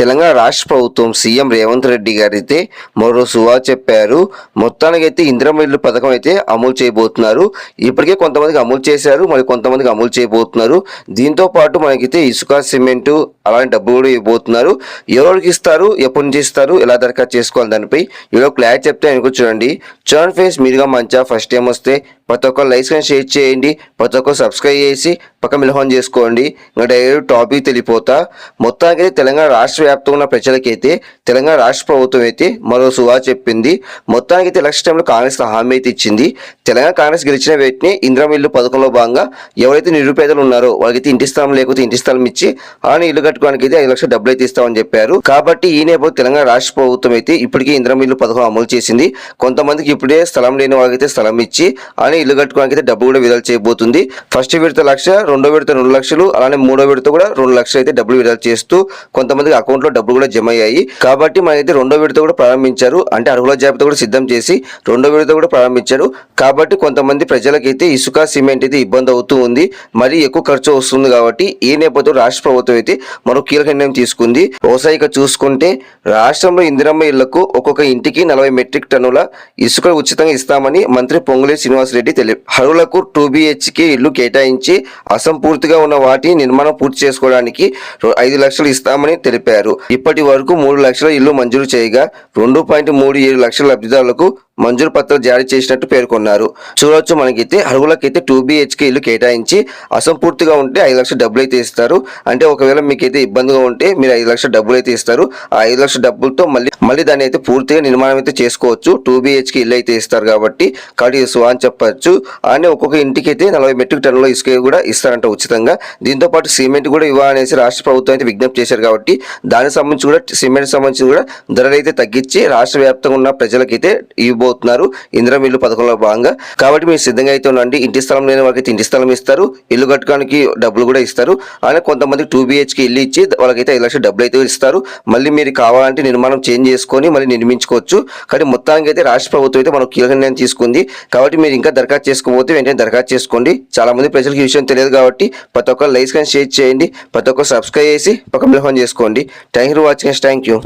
తెలంగాణ రాష్ట్ర ప్రభుత్వం సీఎం రేవంత్ రెడ్డి గారు అయితే మరో సువా చెప్పారు. మొత్తానికైతే ఇందిరమ్మ ఇల్లు పథకం అయితే అమలు చేయబోతున్నారు. ఇప్పటికే కొంతమందికి అమలు చేశారు మరి కొంతమందికి అమలు చేయబోతున్నారు. దీంతో పాటు మనకైతే ఇసుక సిమెంటు అలాంటి డబ్బులు కూడా ఇవ్వబోతున్నారు. ఎవరికి ఇస్తారు ఎప్పటి నుంచి ఇస్తారు ఎలా దరఖాస్తు చేసుకోవాలి దానిపై ఈరోజు క్లారిటీ చెప్తే అనుకో చూడండి. చూడండి ఫేస్ మీరుగా మంచిగా ఫస్ట్ టైం వస్తే ప్రతి ఒక్క లైక్స్ కానీ షేర్ చేయండి. ప్రతి ఒక్కరు సబ్స్క్రైబ్ చేసి పక్క మిలహం చేసుకోండి. ఇంకా డైరెక్ట్ టాపిక్ తెలిపోతా మొత్తానికి తెలంగాణ రాష్ట్ర వ్యాప్తంగా ఉన్న ప్రజలకైతే తెలంగాణ రాష్ట్ర ప్రభుత్వం అయితే మరో సువా చెప్పింది. మొత్తానికి అయితే ఎలక్షన్ టైంలో కాంగ్రెస్ హామీ అయితే ఇచ్చింది. తెలంగాణ కాంగ్రెస్ గెలిచిన వ్యక్తిని ఇంద్రం ఇల్లు పథకంలో భాగంగా ఎవరైతే నిరుపేదలు ఉన్నారో వాళ్ళకైతే ఇంటి స్థలం లేకపోతే ఇంటి స్థలం ఇచ్చి అలానే ఇల్లు కట్టుకోవడానికి అయితే ఐదు లక్షల డబ్బులు అయితే ఇస్తామని చెప్పారు. కాబట్టి ఈ నేపథ్యం తెలంగాణ రాష్ట్ర ప్రభుత్వం అయితే ఇప్పటికే ఇంద్రం ఇల్లు పథకం అమలు చేసింది. కొంతమందికి ఇప్పుడే స్థలం లేని వాళ్ళకైతే స్థలం ఇచ్చి అలానే ఇల్లు కట్టుకోవడానికి అయితే డబ్బు కూడా విడుదల చేయబోతుంది. ఫస్ట్ విడత లక్ష రెండో విడత రెండు లక్షలు అలానే మూడో విడత కూడా రెండు లక్షలు అయితే డబ్బులు విడుదల చేస్తూ కొంతమందికి అకౌంట్ లో డబ్బులు కూడా జమ అయ్యాయి. కాబట్టి మనైతే రెండో విడత కూడా ప్రారంభించారు. అంటే అర్హుల జాబితా కూడా సిద్ధం చేసి రెండో విడత కూడా ప్రారంభించారు. కాబట్టి కొంతమంది ప్రజలకైతే ఇసుక సిమెంట్ అయితే ఇబ్బంది అవుతూ ఉంది. మరి ఎక్కువ ఖర్చు వస్తుంది కాబట్టి ఈ నేపథ్యంలో రాష్ట్ర ప్రభుత్వం అయితే మరో కీలక నిర్ణయం తీసుకుంది. వ్యవసాయిక చూసుకుంటే రాష్ట్రంలో ఇందిరమ్మ ఇళ్ళకు ఒక్కొక్క ఇంటికి నలభై మెట్రిక్ టన్నుల ఇసుక ఉచితంగా ఇస్తామని మంత్రి పొంగులే శ్రీనివాసరెడ్డి తెలిపారు అర్హులకు టూ బిహెచ్కే ఇల్లు కేటాయించి అసంపూర్తిగా ఉన్న వాటి నిర్మాణం పూర్తి చేసుకోవడానికి ఐదు లక్షలు ఇస్తామని తెలిపారు. ఇప్పటి వరకు మూడు లక్షల ఇల్లు మంజూరు చేయగా రెండు పాయింట్ మూడు ఏడు లక్షల లబ్ధిదారులకు మంజూరు పత్రాలు జారీ చేసినట్టు పేర్కొన్నారు. చూడొచ్చు మనకైతే అర్హులకైతే టూ బిహెచ్కే ఇల్లు కేటాయించి అసంపూర్తిగా ఉంటే ఐదు లక్షల డబ్బులు అయితే ఇస్తారు. అంటే ఒకవేళ మీకైతే ఇబ్బందిగా ఉంటే మీరు ఐదు లక్షల డబ్బులు అయితే ఇస్తారు. ఆ ఐదు లక్షల డబ్బులతో మళ్ళీ మళ్ళీ దాన్ని అయితే పూర్తిగా నిర్మాణం అయితే చేసుకోవచ్చు. టూ బిహెచ్కే ఇల్లు అయితే ఇస్తారు కాబట్టి కాబట్టి అని చెప్పచ్చు. అలానే ఒక్కొక్క ఇంటికి అయితే నలభై మెట్రిక్ టన్నుల ఇసుక కూడా ఇస్తారంట ఉచితంగా. దీంతో పాటు సిమెంట్ కూడా ఇవ్వాలనేసి రాష్ట్ర ప్రభుత్వం అయితే విజ్ఞప్తి చేశారు కాబట్టి దానికి సంబంధించి కూడా సిమెంట్ సంబంధించి కూడా ధరలు అయితే తగ్గించి రాష్ట్ర వ్యాప్తంగా ఉన్న ప్రజలకైతే ఇవ్వబోతున్నారు ఇంద్రమిల్లు పథకంలో భాగంగా. కాబట్టి మీరు సిద్ధంగా అయితే ఉండండి. ఇంటి స్థలం లేని వాళ్ళకి ఇంటి స్థలం ఇస్తారు. ఇల్లు కట్టుకోవడానికి డబ్బులు కూడా ఇస్తారు. అలానే కొంతమంది టూ బిహెచ్కి ఇల్లు ఇచ్చి వాళ్ళకైతే ఐదు లక్షలు డబ్బులు అయితే ఇస్తారు. మళ్ళీ మీరు కావాలంటే నిర్మాణం చేంజ్ చేసుకొని మళ్ళీ నిర్మించుకోవచ్చు. కానీ మొత్తానికి అయితే రాష్ట్ర ప్రభుత్వం అయితే మనం కీలక నిర్ణయం తీసుకుంది. కాబట్టి మీరు ఇంకా దరఖాస్తు చేసుకోకపోతే వెంటనే దరఖాస్తు చేసుకోండి. చాలా మంది ప్రజలకు ఈ విషయం తెలియదు కాబట్టి ప్రతి ఒక్కరు లైక్స్ కానీ షేర్ చేయండి. ప్రతి ఒక్కరు సబ్స్క్రైబ్ చేసి పక్క ఫోన్ చేసుకోండి. Thank you for watching. Thank you.